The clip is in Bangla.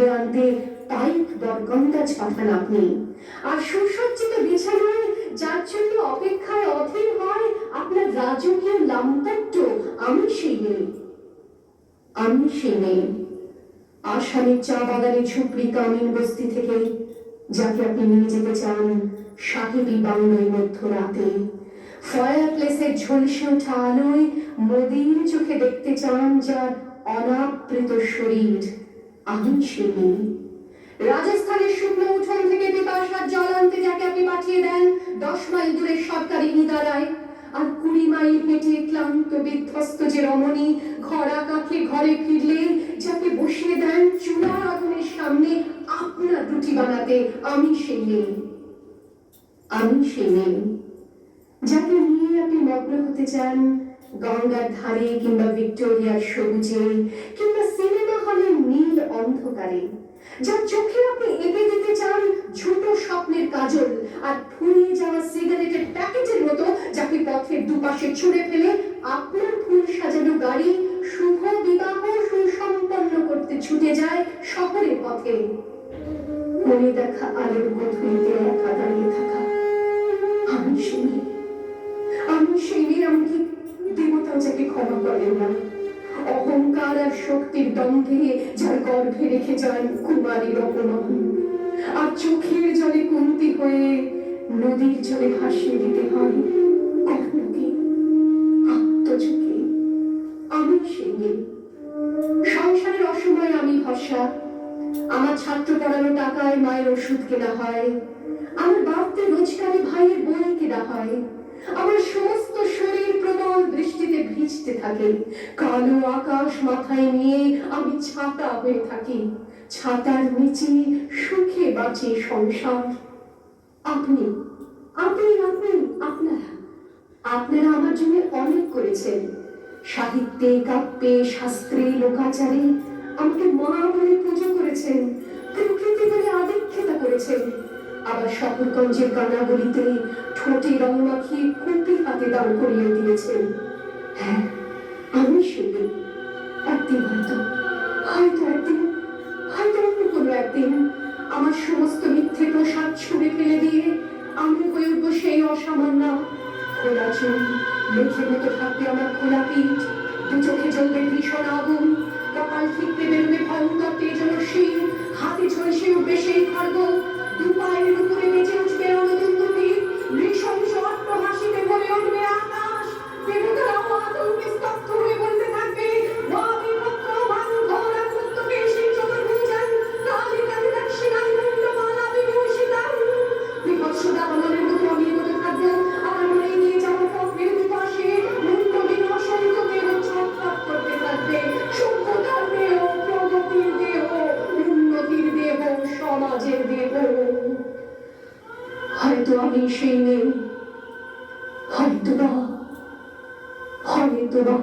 তুলে আনতে পাইক বরগন্দাজ পাঠান আপনি। আর সুসজ্জিত বিছানায় যার জন্য অপেক্ষায় অধীর হয় আপনার রাজকীয় আমি সেই মেয়ে আমি সেই মেয়ে আসামের চা বাগানে বস্তি থেকে, যাকে আপনি নিয়ে যেতে চান সাহেবী বাংলায় মধ্যরাতে। ফায়ার প্লেসের ঝলসে ওঠা আলোয় চোখে দেখতে চান যার অনাবৃত শরীর। সেই মেয়ে রাজস্থানের শুকনো উঠোন থেকে জল আনতে যাকে আপনি পাঠিয়ে দেন, দশ মাইল দূরের সরকারি নিদারায় আর কুড়ি মাইল হেঁটে ক্লান্ত, বিধ্বস্ত যে রমণী ঘরা ঘরে যাকে বসিয়ে দেন চুলার আগুনের সামনে আপনার রুটি বানাতে, আমি সেই মেয়ে। আমি সেই মেয়ে। যাকে নিয়ে আপনি মগ্ন হতে চান, গঙ্গার ধারে কিংবা ভিক্টোরিয়ার সবুজে, কিংবা সিনেমা অন্ধকারে। যার চোখে আপনি এঁকে দিতে চান ছোট স্বপ্নের কাজল আর ফুরিয়ে যাওয়া সিগারেটের প্যাকেটের মতো যাকে পথের দুপাশে ছুঁড়ে ফেলে আপনার ফুল সাজানো গাড়ি শুভ বিবাহ সুসম্পন্ন করতে ছুটে যায় শহরের পথে। মনে দেখা আলোর গধূলিতে একা দাঁড়িয়ে থাকা। আমি শুনি আমি সেই এমনকি দেবতাও যাকে ক্ষমা করেন না। অহংকার আর শক্তির দম্ভে যার গর্ভে রেখে যান কুমারীর অপমান। আর চোখের জলে কুন্তি হয়ে নদীর জলে ভাসিয়ে দিতে হয় আমি সংসারের অসময়ে আমি ভরসা আমার ছাত্র পড়ানো টাকায় মায়ের ওষুধ কেনা হয়। আমার বাড়তে রোজগারে ভাইয়ের বই কেনা হয়। ভিজতে থাকে। কালো আকাশ মাথায় নিয়ে আমি ছাতা হয়ে থাকি। ছাতার নিচে সুখে বাঁচে সংসার। আপনি আপনি আপনি, আপনারা আপনারা আমার জন্য অনেক করেছেন। সাহিত্যে, কাব্যে, শাস্ত্রে, লোকাচারে আমাকে মা বলে পুজো করেছেন, প্রকৃতি বলে আদিক্ষেতা করেছেন। আবার শহরগঞ্জের গানাগলিতে ঠোঁটে রং মাখিয়ে কুপি হাতে দাঁড় করিয়ে দিয়েছেন। হ্যাঁ আমি শুনি একদিন হয়তো হয়তো একদিন, হয়তো অন্য কোনো একদিন আমার সমস্ত মিথ্যে প্রসাদ ছুঁড়ে ফেলে দিয়ে আমি হয়ে উঠবো সেই অসামান্য খোলা চুল মেঘের মতো থাকবে আমার খোলা পিঠ দু চোখে জ্বলবে ভীষণ আগুন। আমি সেই মেয়ে। হয়তো বা হয়তো বা